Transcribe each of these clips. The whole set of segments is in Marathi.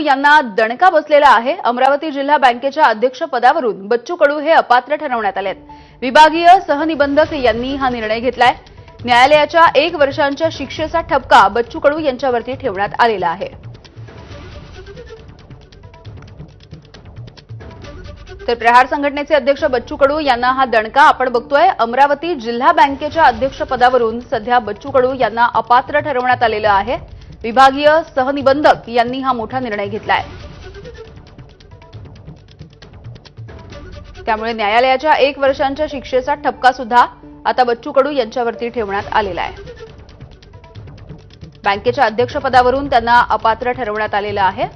यांना दणका बसलेला आहे. अमरावती जिल्हा बँकेच्या अध्यक्षपदावरून बच्चू कडू हे अपात्र ठरवण्यात आले विभागीय सहनिबंधक यांनी हा निर्णय घेतलाय. न्यायालयाच्या एक वर्षांच्या शिक्षेचा ठपका बच्चू कडू यांच्यावरती ठेवण्यात आलेला आहे. तर प्रहार संघटनेचे अध्यक्ष बच्चू कडू यांना हा दणका आपण बघतोय. अमरावती जिल्हा बँकेच्या अध्यक्षपदावरून सध्या बच्चू कडू यांना अपात्र ठरवण्यात आलेलं आहे. विभागीय सहनिबंधक यांनी हा मोठा निर्णय घेतलाय. त्यामुळे न्यायालयाच्या एक वर्षांच्या शिक्षेचा ठपका सुद्धा आता बच्चू कडू यांच्यावरती ठेवण्यात आलेला आहे. बँकेच्या अध्यक्षपदावरून त्यांना अपात्र ठरवण्यात आलेलं आहे.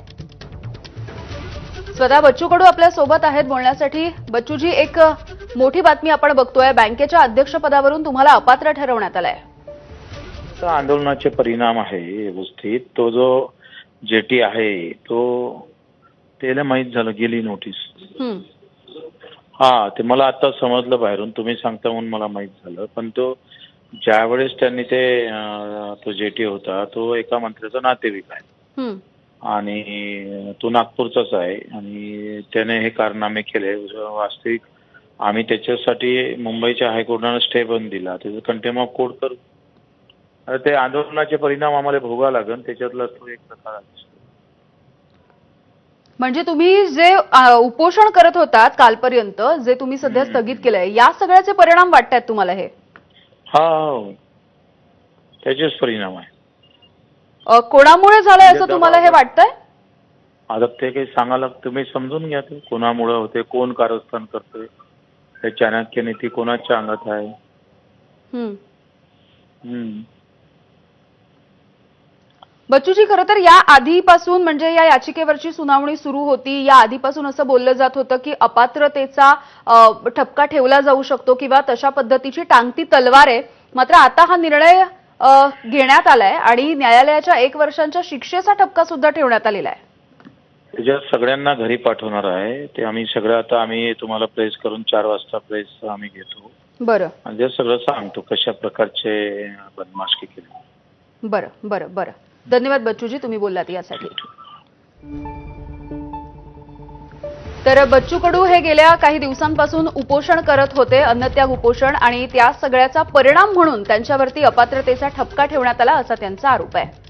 स्वतः बच्चू कडू आपल्यासोबत आहेत बोलण्यासाठी बच्चूजी एक मोठी बातमी आपण बघतोय. बँकेच्या अध्यक्षपदावरून तुम्हाला अपात्र ठरवण्यात आलंय. तर आंदोलनाचे परिणाम आहे व्यवस्थित. तो जो जेटी आहे तो त्याला माहीत झालं गेली नोटीस. हं, ते मला आता समजलं बाहेरून तुम्ही सांगता म्हणून मला माहीत झालं. पण तो ज्यावेळेस त्यांनी ते तो जेटी होता तो एका मंत्र्याचा नातेवाईक आहे. आणि तो नागपूरचाच आहे. आणि त्याने हे कारनामे केले. वास्तविक आम्ही त्याच्यासाठी मुंबईच्या हायकोर्टानं स्टे पण दिला. त्याचं कंटेम ऑफ कोर्ट करू ते आंदोलनाचे परिणाम आम्हाला भोगावे लागेल त्याच्यातला तो एक प्रकार म्हणजे तुम्ही जे उपोषण करत होतात कालपर्यंत जे तुम्ही सध्या स्थगित केलंय या सगळ्याचे परिणाम वाटतायत तुम्हाला हे? हा हो. त्याचेच परिणाम आहे. कोणामुळे झालंय असं म्हणजे तुम्हाला हे वाटतंय? आता ते काही सांगायला तुम्ही समजून घ्या ते. कोणामुळे होते कोण कारस्थान करतोय? हे चाणक्य नीती कोणाच्या अंगात आहे. हम्म. बच्चूजी खरं तर या आधीपासून म्हणजे या याचिकेवरची सुनावणी सुरू होती. या आधीपासून असं बोललं जात होतं की अपात्रतेचा ठपका ठेवला जाऊ शकतो किंवा तशा पद्धतीची टांगती तलवार आहे. मात्र आता हा निर्णय घेण्यात आलाय आणि न्यायालयाच्या एक वर्षांच्या शिक्षेचा ठपका सुद्धा ठेवण्यात आलेला आहे. त्याच्यात सगळ्यांना घरी पाठवणार आहे. ते आम्ही सगळं आता आम्ही तुम्हाला प्रेस करून चार वाजता प्रेस आम्ही घेतो. बरं. सगळं सांगतो कशा प्रकारचे बदमाशकी केली. बरं बरं बरं. धन्यवाद बच्चूजी तुम्ही बोललात यासाठी. तर बच्चू कडू हे गेल्या काही दिवसांपासून उपोषण करत होते अन्नत्याग उपोषण आणि त्या सगळ्याचा परिणाम म्हणून त्यांच्यावरती अपात्रतेचा ठपका ठेवण्यात आला असा त्यांचा आरोप आहे.